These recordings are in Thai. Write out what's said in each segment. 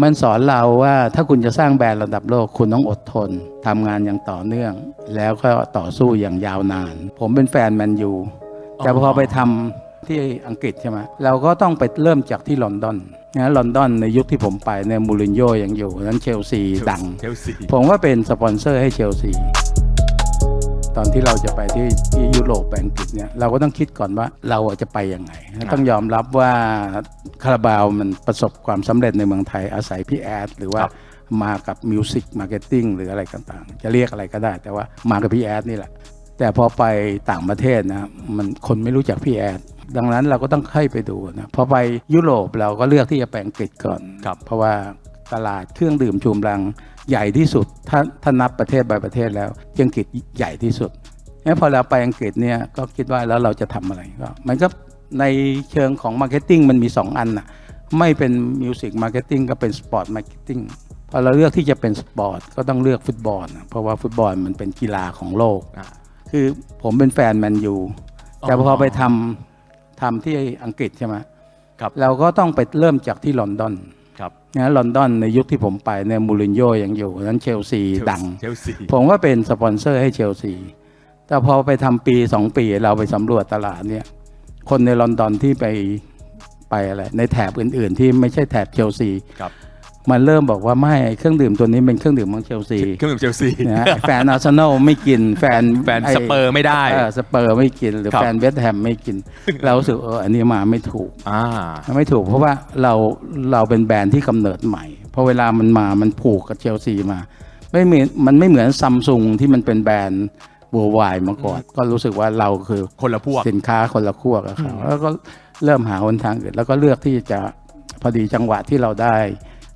มันสอนเราว่าถ้าคุณจะสร้างแบรนด์ระดับโลกคุณต้องอดทนทำงานอย่างต่อเนื่อง แล้วก็ต่อสู้อย่างยาวนาน ผมเป็นแฟนแมนยูแต่พอไปทำที่อังกฤษใช่ไหมเราก็ต้องไปเริ่มจากที่ลอนดอนนะลอนดอนในยุคที่ผมไปเนี่ยมูรินโญ่ยังอยู่นั้นเชลซีดังเชลซีผมก็เป็นสปอนเซอร์ให้เชลซี ตอนที่เราจะไปที่ที่ยุโรปไปอังกฤษเนี่ยเราก็ต้องคิดก่อนว่าเราอะจะไปยังไง ต้องยอมรับว่าคาราบาวมันประสบความสำเร็จในเมืองไทยอาศัยพี่แอดหรือว่าครับมากับมิวสิกมาร์เก็ตติ้งหรืออะไรต่างๆ จะเรียกอะไรก็ได้ แต่ว่ามากับพี่แอดนี่แหละ แต่พอไปต่างประเทศนะมันคนไม่รู้จักพี่แอดดังนั้นเราก็ต้องค่อยไปดูนะพอไปยุโรปเราก็เลือกที่จะไปอังกฤษก่อนครับเพราะว่าตลาดเครื่องดื่มชูกำลัง ใหญ่ที่สุดถ้าถ้านับประเทศ by ประเทศแล้วที่อังกฤษใหญ่ที่สุดงั้นพอเราไปอังกฤษเนี่ยก็คิดว่าแล้วเราจะทำอะไรก็มันก็ในเชิงของมาร์เก็ตติ้งมันมี 2 อันน่ะไม่เป็นมิวสิกมาร์เก็ตติ้งก็เป็นสปอร์ตมาร์เก็ตติ้งพอเราเลือกที่จะเป็นสปอร์ตก็ต้องเลือกฟุตบอลนะเพราะว่าฟุตบอลมันเป็นกีฬาของโลกอ่าคือผมเป็นแฟนแมนยูอ๋อแต่พอไปทำทำที่อังกฤษใช่ไหมครับเราก็ต้องไปเริ่มจากที่ลอนดอน ครับนะลอนดอนในยุคที่ผมไปเนี่ยมูรินโญ่ยังอยู่นั้นเชลซีเชลดัง เชลซีผมก็เป็นสปอนเซอร์ให้เชลซี แต่พอไปทำปีสองปีเราไปสำรวจตลาดเนี่ยคนในลอนดอนที่ไปไปอะไรในแถบอื่น ๆ ที่ไม่ใช่แถบเชลซีครับ มันเริ่มบอกว่าไม่เครื่องดื่มตัวนี้เป็นเครื่องดื่มของเชลซีเครื่องดื่มเชลซีนะฮะแฟนอาร์เซนอลไม่กินแฟนแฟนไอ้สเปอร์ไม่ได้เออสเปอร์ไม่กินหรือครับ แฟนเวสต์แฮมไม่กิน เรารู้สึกเอออันนี้มาไม่ถูก อ่า ไม่ถูกเพราะว่าเราเราเป็นแบรนด์ที่กำเนิดใหม่พอเวลามันมามันผูกกับเชลซีมา ไม่เหมือนมันไม่เหมือนซัมซุงที่มันเป็นแบรนด์บัววายมาก่อน ก็รู้สึกว่าเราคือคนละพวก สินค้าคนละขั้วกับเขาแล้วก็เริ่มหาหนทางอื่นแล้วก็เลือกที่จะพอดีจังหวะที่เราได้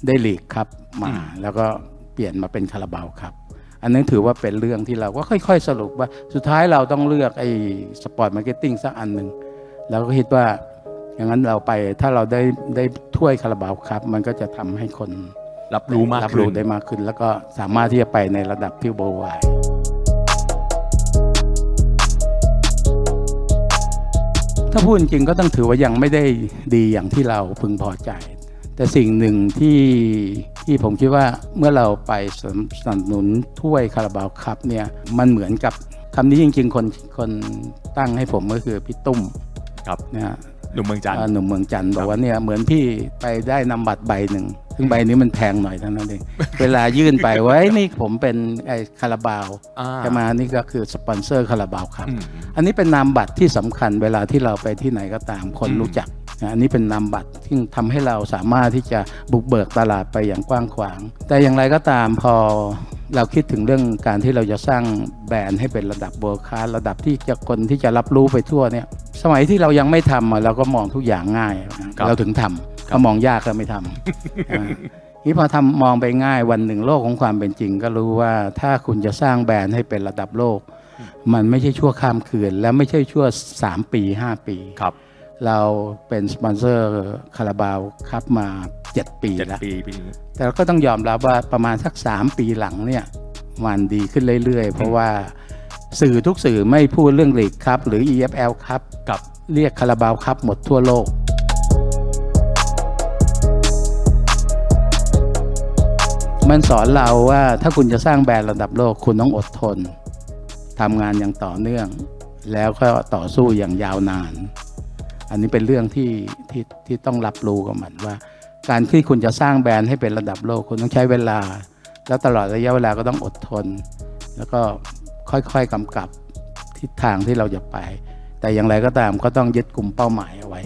ได้ลีกครับมาอืมแล้วก็เปลี่ยนมาเป็นคาราบาวครับ อันนั้นถือว่าเป็นเรื่องที่เราก็ค่อย ๆ สรุปว่าสุดท้ายเราต้องเลือกไอ้สปอร์ตมาร์เก็ตติ้งสักอันหนึ่งแล้วก็คิดว่าอย่างนั้นเราไปถ้าเราได้ได้ถ้วยคาราบาวครับ มันก็จะทำให้คนรับรู้มากรับขึ้รู้นได้มากขึ้น แล้วก็สามารถที่จะไปในระดับที่โบวายถ้าพูดจริงๆก็ต้องถือว่ายังไม่ได้ดีอย่างที่เราพึงพอใจ แต่สิ่งหนึ่งที่ที่ผมคิดว่าเมื่อเราไปสนับสนุนถ้วยคาราบาวครับเนี่ยมันเหมือนกับคำนี้จริง ๆ คนคนตั้งให้ผมก็คือพี่ตุ้มครับนะฮะหนุ่มเมืองจันทร์อ่าหนุ่มเมืองจันทร์บอกว่าเนี่ยเหมือนพี่ไปได้นำบัตรใบหนึ่งซึ่งใบนี้มันแพงหน่อยเท่านั้นเอง เวลายื่นไปไว้นี่ผมเป็นไอ้คาราบาวอ่าใช่ไหมนี่ก็คือสปอนเซอร์คาราบาวครับอืมอันนี้เป็นนามบัตรที่สำคัญเวลาที่เราไปที่ไหนก็ตามคนอืมรู้จักนะ อันนี้เป็นนามบัตรที่ทำให้เราสามารถที่จะบุกเบิกตลาดไปอย่างกว้างขวาง แต่อย่างไรก็ตามพอเราคิดถึงเรื่องการที่เราจะสร้างแบรนด์ให้เป็นระดับเบอร์คาระดับที่จะคนที่จะรับรู้ไปทั่วเนี่ยสมัยที่เรายังไม่ทำอะเราก็มองทุกอย่างง่ายนะครับเราถึงทำถ้ามองยากก็ไม่ทำอ่านี่พอทำมองไปง่ายวันหนึ่งโลกของความเป็นจริง ก็รู้ว่าถ้าคุณจะสร้างแบรนด์ให้เป็นระดับโลก มันไม่ใช่ชั่วข้ามคืน และไม่ใช่ชั่ว 3 ปี 5 ปีครับ เราเป็นสปอนเซอร์คาราบาวครับมา 7 ปีเจ็ดแล้วปีปีนี้แต่เราก็ต้องยอมรับว่าประมาณสัก 3 ปีหลังเนี่ยมันดีขึ้นเรื่อย ๆ เพราะว่าสื่อทุกสื่อไม่พูดเรื่องลีกครับหรือ EFL ครับกับเรียกคาราบาวครับหมดทั่วโลกมันสอนเราว่าถ้าคุณจะสร้างแบรนด์ระดับโลกคุณต้องอดทนทำงานอย่างต่อเนื่อง แล้วก็ต่อสู้อย่างยาวนาน อันนี้เป็นเรื่องที่ที่ที่ต้องรับรู้กับมันว่า การที่คุณจะสร้างแบรนด์ให้เป็นระดับโลกคุณต้องใช้เวลา แล้วตลอดระยะเวลาก็ต้องอดทน แล้วก็ค่อยๆกำกับทิศทางที่เราจะไป แต่อย่างไรก็ตามก็ต้องยึดกลุ่มเป้าหมายเอาไว้